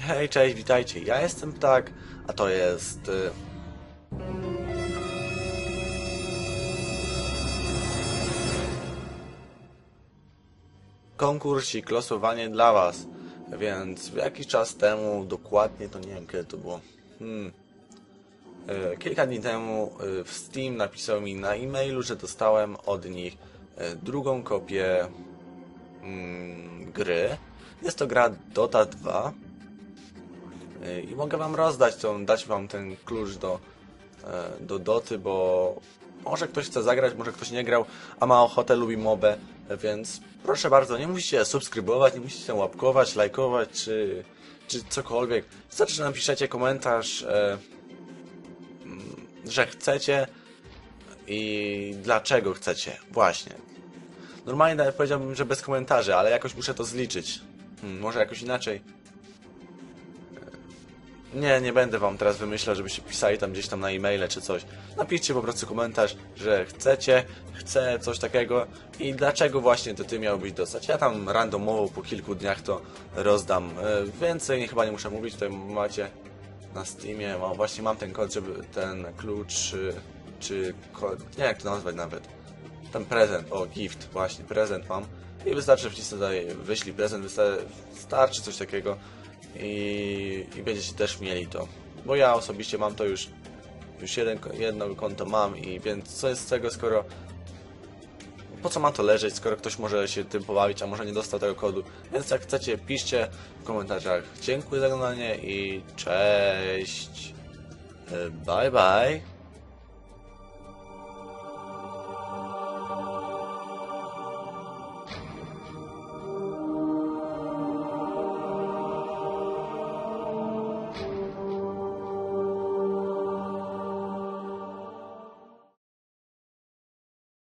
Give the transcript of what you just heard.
Hej, cześć, witajcie. Ja jestem Ptak, a to jest... Y... Konkursik, losowanie dla was. Więc jakiś czas temu, dokładnie, to nie wiem kiedy to było. Hmm. Y, Kilka dni temu y, w Steam napisał mi na e-mailu, że dostałem od nich drugą kopię mm, gry. Jest to gra Dota 2. Y, I mogę wam rozdać tą, dać wam ten klucz do, e, do Doty, bo może ktoś chce zagrać, może ktoś nie grał, a ma ochotę, lubi mobę, więc proszę bardzo, nie musicie subskrybować, nie musicie łapkować, lajkować, czy, czy cokolwiek. Wystarczy, że napiszecie komentarz, e, mm, że chcecie i dlaczego chcecie. Właśnie. Normalnie nawet powiedziałbym, że bez komentarzy, ale jakoś muszę to zliczyć. Hmm, może jakoś inaczej. Nie, nie będę wam teraz wymyślał, żebyście pisali tam gdzieś tam na e-maile czy coś. Napiszcie po prostu komentarz, że chcecie, chcę coś takiego i dlaczego właśnie to ty miałbyś dostać. Ja tam randomowo po kilku dniach to rozdam. E, Więcej chyba nie muszę mówić, tutaj macie na Steamie, właśnie mam ten kod, żeby ten klucz, czy, nie jak to nazwać nawet. Ten prezent, o gift, właśnie, prezent mam. I wystarczy wcisnąć tutaj, wyślij prezent, wystarczy, coś takiego i, i będziecie też mieli to. Bo ja osobiście mam to już, już jeden, jedno konto mam i więc co jest z tego, skoro po co ma to leżeć, skoro ktoś może się tym pobawić, a może nie dostał tego kodu. Więc jak chcecie, piszcie w komentarzach. Dziękuję za oglądanie i cześć. Bye bye.